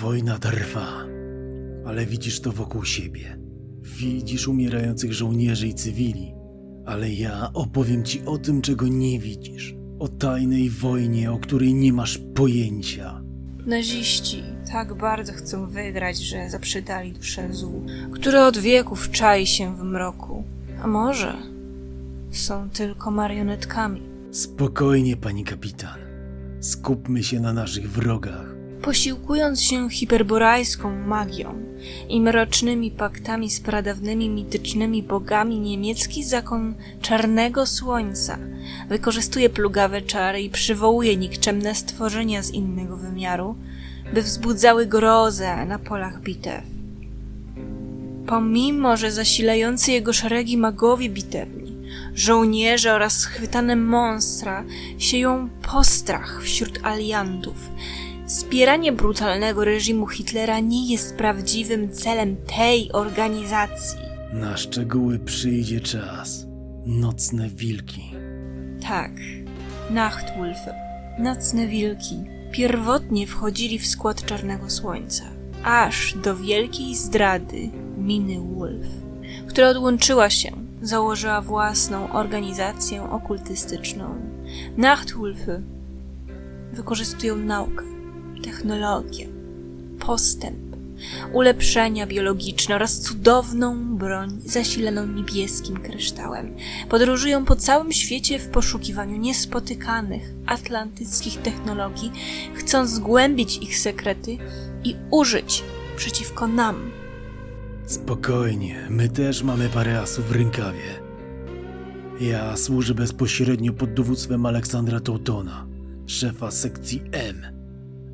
Wojna trwa, ale widzisz to wokół siebie. Widzisz umierających żołnierzy i cywili, ale ja opowiem ci o tym, czego nie widzisz. O tajnej wojnie, o której nie masz pojęcia. Naziści tak bardzo chcą wygrać, że zaprzedali duszę złu, które od wieków czai się w mroku. A może są tylko marionetkami. Spokojnie, pani kapitan. Skupmy się na naszych wrogach. Posiłkując się hiperborajską magią i mrocznymi paktami z pradawnymi mitycznymi bogami, niemiecki zakon Czarnego Słońca wykorzystuje plugawe czary i przywołuje nikczemne stworzenia z innego wymiaru, by wzbudzały grozę na polach bitew. Pomimo, że zasilający jego szeregi magowie bitewni, żołnierze oraz schwytane monstra sieją postrach wśród aliantów, Wspieranie brutalnego reżimu Hitlera nie jest prawdziwym celem tej organizacji. Na szczegóły przyjdzie czas. Nocne wilki. Tak, Nachtwulfy, nocne wilki, pierwotnie wchodzili w skład Czarnego Słońca, aż do wielkiej zdrady Miny Wolf, która odłączyła się, założyła własną organizację okultystyczną. Nachtwulfy wykorzystują naukę, technologię, postęp, ulepszenia biologiczne oraz cudowną broń zasilaną niebieskim kryształem. Podróżują po całym świecie w poszukiwaniu niespotykanych atlantyckich technologii, chcąc zgłębić ich sekrety i użyć przeciwko nam. Spokojnie, my też mamy parę asów w rękawie. Ja służę bezpośrednio pod dowództwem Aleksandra Toutona, szefa sekcji M.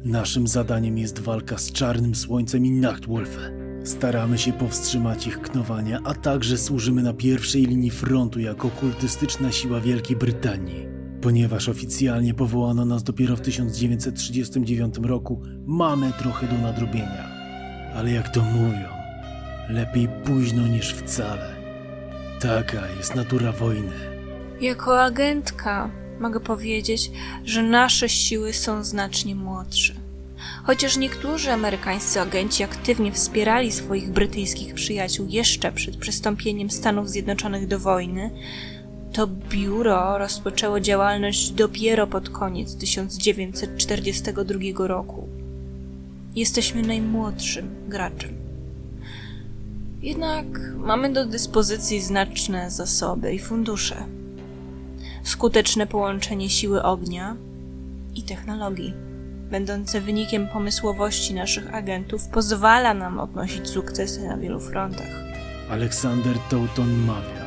Naszym zadaniem jest walka z Czarnym Słońcem i Nachtwolfem. Staramy się powstrzymać ich knowania, a także służymy na pierwszej linii frontu jako kultystyczna siła Wielkiej Brytanii. Ponieważ oficjalnie powołano nas dopiero w 1939 roku, mamy trochę do nadrobienia. Ale jak to mówią, lepiej późno niż wcale. Taka jest natura wojny. Jako agentka mogę powiedzieć, że nasze siły są znacznie młodsze. Chociaż niektórzy amerykańscy agenci aktywnie wspierali swoich brytyjskich przyjaciół jeszcze przed przystąpieniem Stanów Zjednoczonych do wojny, to biuro rozpoczęło działalność dopiero pod koniec 1942 roku. Jesteśmy najmłodszym graczem. Jednak mamy do dyspozycji znaczne zasoby i fundusze skuteczne połączenie siły ognia i technologii, będące wynikiem pomysłowości naszych agentów, pozwala nam odnosić sukcesy na wielu frontach. Aleksander Teuton mawia: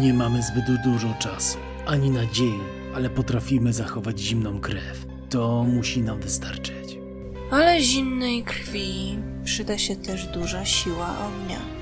Nie mamy zbyt dużo czasu, ani nadziei, ale potrafimy zachować zimną krew. To musi nam wystarczyć. Ale zimnej krwi przyda się też duża siła ognia.